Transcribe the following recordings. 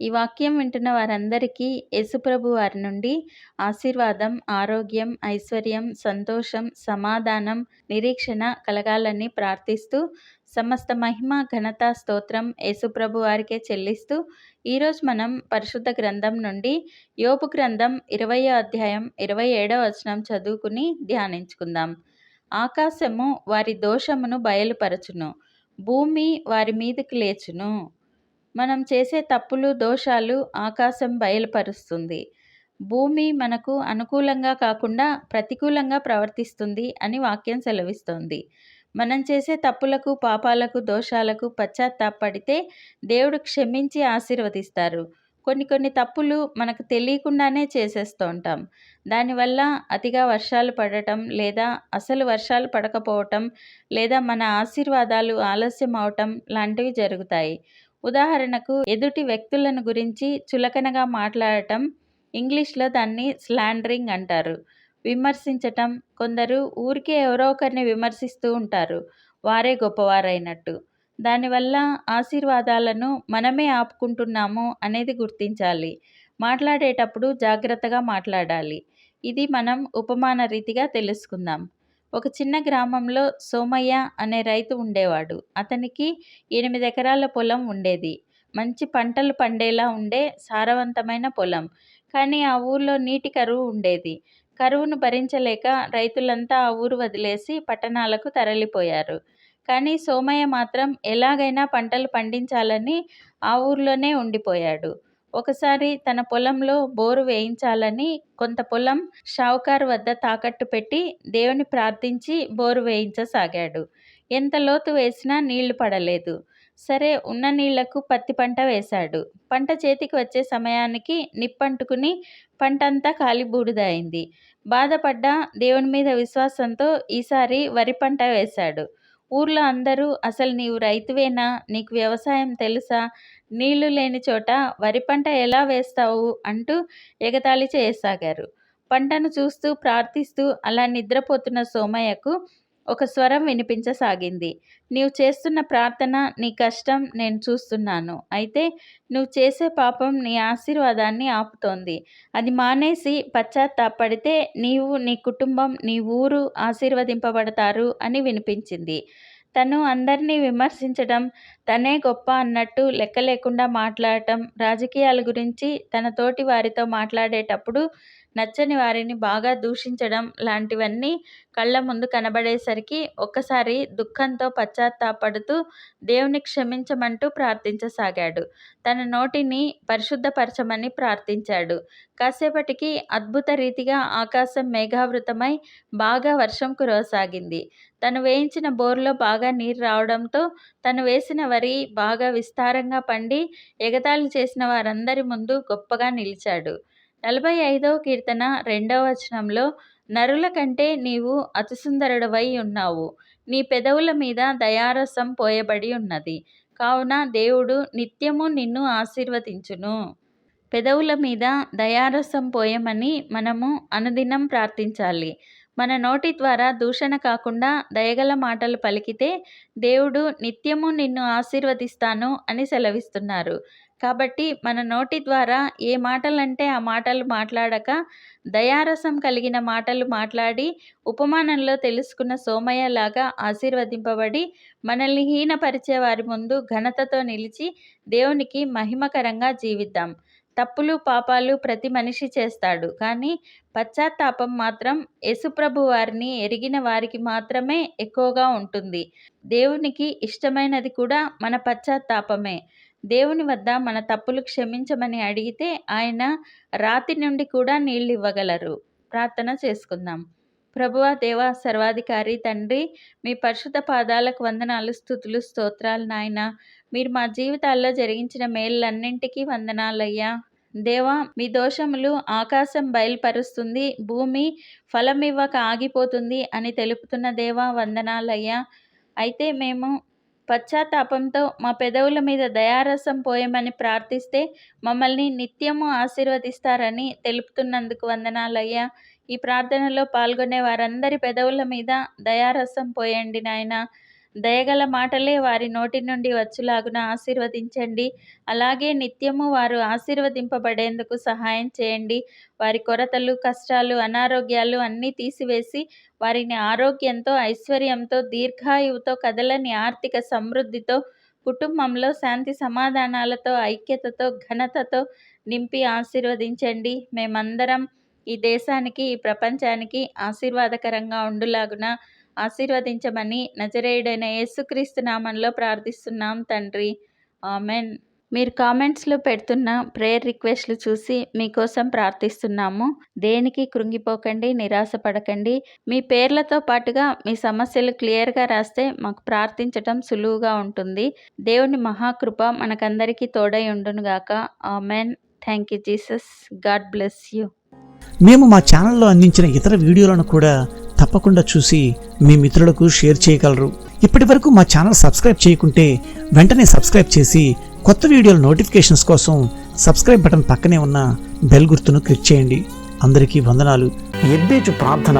ఈ వాక్యం వింటున్న వారందరికీ యేసుప్రభు వారి నుండి ఆశీర్వాదం ఆరోగ్యం ఐశ్వర్యం సంతోషం సమాధానం నిరీక్షణ కలగాలని ప్రార్థిస్తూ సమస్త మహిమ ఘనత స్తోత్రం యేసుప్రభు వారికే చెల్లిస్తూ ఈరోజు మనం పరిశుద్ధ గ్రంథం నుండి యోపు గ్రంథం ఇరవయో అధ్యాయం ఇరవై ఏడవ వచనం చదువుకుని ధ్యానించుకుందాం. ఆకాశము వారి దోషమును బయలుపరచును భూమి వారి మీదకి లేచును. మనం చేసే తప్పులు దోషాలు ఆకాశం బయలుపరుస్తుంది. భూమి మనకు అనుకూలంగా కాకుండా ప్రతికూలంగా ప్రవర్తిస్తుంది అని వాక్యం సెలవిస్తోంది. మనం చేసే తప్పులకు పాపాలకు దోషాలకు పశ్చాత్తాపడితే దేవుడు క్షమించి ఆశీర్వదిస్తారు. కొన్ని కొన్ని తప్పులు మనకు తెలియకుండానే చేసేస్తూ ఉంటాం దానివల్ల అతిగా వర్షాలు పడటం లేదా అసలు వర్షాలు పడకపోవటం లేదా మన ఆశీర్వాదాలు ఆలస్యం అవటం లాంటివి జరుగుతాయి. ఉదాహరణకు ఎదుటి వ్యక్తులను గురించి చులకనగా మాట్లాడటం ఇంగ్లీష్లో దాన్ని స్లాండరింగ్ అంటారు. విమర్శించటం కొందరు ఊరికే ఎవరో ఒకరిని విమర్శిస్తూ ఉంటారు వారే గొప్పవారైనట్టు. దానివల్ల ఆశీర్వాదాలను మనమే ఆపుకుంటున్నాము అనేది గుర్తించాలి. మాట్లాడేటప్పుడు జాగ్రత్తగా మాట్లాడాలి. ఇది మనం ఉపమాన రీతిగా తెలుసుకుందాం. ఒక చిన్న గ్రామంలో సోమయ్య అనే రైతు ఉండేవాడు. అతనికి ఎనిమిది ఎకరాల పొలం ఉండేది. మంచి పంటలు పండేలా ఉండే సారవంతమైన పొలం. కానీ ఆ ఊర్లో నీటి కరువు ఉండేది. కరువును భరించలేక రైతులంతా ఆ ఊరు వదిలేసి పట్టణాలకు తరలిపోయారు. కానీ సోమయ్య మాత్రం ఎలాగైనా పంటలు పండించాలని ఆ ఊర్లోనే ఉండిపోయాడు. ఒకసారి తన పొలంలో బోరు వేయించాలని కొంత పొలం షావుకారు వద్ద తాకట్టు పెట్టి దేవుని ప్రార్థించి బోరు వేయించసాగాడు. ఎంత లోతు వేసినా నీళ్ళు పడలేదు. సరే ఉన్న నీళ్ళకు పత్తి పంట వేశాడు. పంట చేతికి వచ్చే సమయానికి నిప్పంటుకుని పంటంతా కాలిబూడిదైంది. బాధపడ్డ దేవుని మీద విశ్వాసంతో ఈసారి వరి పంట వేశాడు. ఊర్లో అందరూ అసలు నీవు రైతువేనా? నీకు వ్యవసాయం తెలుసా? నీళ్ళు లేని చోట వరి పంట ఎలా వేస్తావు? అంటూ ఎగతాళి చేయసాగారు. పంటను చూస్తూ ప్రార్థిస్తూ అలా నిద్రపోతున్న సోమయ్యకు ఒక స్వరం వినిపించసాగింది. నీవు చేస్తున్న ప్రార్థన నీ కష్టం నేను చూస్తున్నాను. అయితే నువ్వు చేసే పాపం నీ ఆశీర్వాదాన్ని ఆపుతోంది. అది మానేసి పశ్చాత్తాపడితే నీవు నీ కుటుంబం నీ ఊరు ఆశీర్వదింపబడతారు అని వినిపించింది. తను అందరినీ విమర్శించడం తనే గొప్ప అన్నట్టు లెక్క లేకుండా మాట్లాడటం రాజకీయాల గురించి తన తోటి వారితో మాట్లాడేటప్పుడు నచ్చని వారిని బాగా దూషించడం లాంటివన్నీ కళ్ళ ముందు కనబడేసరికి ఒక్కసారి దుఃఖంతో పశ్చాత్తాపడుతూ దేవుని క్షమించమంటూ ప్రార్థించసాగాడు. తన నోటిని పరిశుద్ధపరచమని ప్రార్థించాడు. కాసేపటికి అద్భుత రీతిగా ఆకాశం మేఘావృతమై బాగా వర్షం కురవసాగింది తను వేయించిన బోర్లో బాగా నీరు రావడంతో తను వేసిన వరి బాగా విస్తారంగా పండి ఎగతాళి చేసిన వారందరి ముందు గొప్పగా నిలిచాడు. నలభై ఐదవ కీర్తన రెండవ వచనంలో నరుల కంటే నీవు అతిసుందరుడవై ఉన్నావు. నీ పెదవుల మీద దయారసం పోయబడి ఉన్నది. కావున దేవుడు నిత్యము నిన్ను ఆశీర్వదించును. పెదవుల మీద దయారసం పోయమని మనము అనుదినం ప్రార్థించాలి. మన నోటి ద్వారా దూషణ కాకుండా దయగల మాటలు పలికితే దేవుడు నిత్యము నిన్ను ఆశీర్వదిస్తాను అని సెలవిస్తున్నారు. కాబట్టి మన నోటి ద్వారా ఏ మాటలంటే ఆ మాటలు మాట్లాడక దయారసం కలిగిన మాటలు మాట్లాడి ఉపమానంలో తెలుసుకున్న సోమయ్యలాగా ఆశీర్వదింపబడి మనల్ని హీనపరిచే వారి ముందు ఘనతతో నిలిచి దేవునికి మహిమకరంగా జీవిద్దాం. తప్పులు పాపాలు ప్రతి మనిషి చేస్తాడు. కానీ పశ్చాత్తాపం మాత్రం యశుప్రభు వారిని ఎరిగిన వారికి మాత్రమే ఎక్కువగా ఉంటుంది. దేవునికి ఇష్టమైనది కూడా మన పశ్చాత్తాపమే. దేవుని వద్ద మన తప్పులు క్షమించమని అడిగితే ఆయన రాతి నుండి కూడా నీళ్ళు ఇవ్వగలరు. ప్రార్థన చేసుకుందాం. ప్రభువా దేవ సర్వాధికారి తండ్రి మీ పరిశుద్ధ పాదాలకు వందనాలు స్థుతులు స్తోత్రాలు నాయన. మీరు మా జీవితాల్లో జరిగించిన మేళ్ళన్నింటికీ వందనాలయ్యా. దేవా మీ దోషములు ఆకాశం బయలుపరుస్తుంది భూమి ఫలమివ్వక ఆగిపోతుంది అని తెలుపుతున్న దేవా వందనాలయ్యా. అయితే మేము పశ్చాత్తాపంతో మా పెదవుల మీద దయారసం పోయమని ప్రార్థిస్తే మమ్మల్ని నిత్యము ఆశీర్వదిస్తారని తెలుపుతున్నందుకు వందనాలయ్యా. ఈ ప్రార్థనలో పాల్గొనే వారందరి పెదవుల మీద దయారసం పోయండి నాయన. దయగల మాటలే వారి నోటి నుండి వచ్చులాగున ఆశీర్వదించండి. అలాగే నిత్యము వారు ఆశీర్వదింపబడేందుకు సహాయం చేయండి. వారి కొరతలు కష్టాలు అనారోగ్యాలు అన్నీ తీసివేసి వారిని ఆరోగ్యంతో ఐశ్వర్యంతో దీర్ఘాయువుతో కదలని ఆర్థిక సమృద్ధితో కుటుంబంలో శాంతి సమాధానాలతో ఐక్యతతో ఘనతతో నింపి ఆశీర్వదించండి. మేమందరం ఈ దేశానికి ఈ ప్రపంచానికి ఆశీర్వాదకరంగా ఉండులాగున ఆశీర్వదించమని నజరేయుడైన యేసుక్రీస్తు నామంలో ప్రార్థిస్తున్నాం తండ్రి. ఆమెన్. మీరు కామెంట్స్లో పెడుతున్న ప్రేయర్ రిక్వెస్ట్లు చూసి మీకోసం ప్రార్థిస్తున్నాము. దేనికి కృంగిపోకండి నిరాశపడకండి. మీ పేర్లతో పాటుగా మీ సమస్యలు క్లియర్గా రాస్తే మాకు ప్రార్థించటం సులువుగా ఉంటుంది. దేవుని మహాకృప మనకందరికీ తోడై ఉండునుగాక. Amen. Thank you Jesus. God bless you. మేము మా ఛానల్లో అందించిన ఇతర వీడియోలను కూడా తప్పకుండా చూసి మీ మిత్రులకు షేర్ చేయగలరు. ఇప్పటి వరకు మా ఛానల్ సబ్స్క్రైబ్ చేయకుంటే వెంటనే సబ్స్క్రైబ్ చేసి కొత్త వీడియోల నోటిఫికేషన్స్ కోసం సబ్స్క్రైబ్ బటన్ పక్కనే ఉన్న బెల్ గుర్తును క్లిక్ చేయండి. అందరికీ వందనాలు. ఎబ్బేజు ప్రార్థన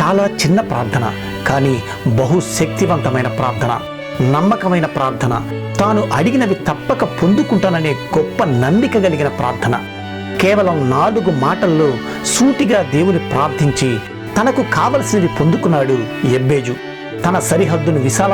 చాలా చిన్న ప్రార్థన కానీ బహు శక్తివంతమైన ప్రార్థన నమ్మకమైన ప్రార్థన. తాను అడిగినవి తప్పక పొందుకుంటాననే గొప్ప నమ్మిక కలిగిన ప్రార్థన. కేవలం నాలుగు మాటల్లో సూటిగా దేవుని ప్రార్థించి తనకు కావలసినవి పొందుకున్నాడు ఎబ్బేజు తన సరిహద్దును విశాల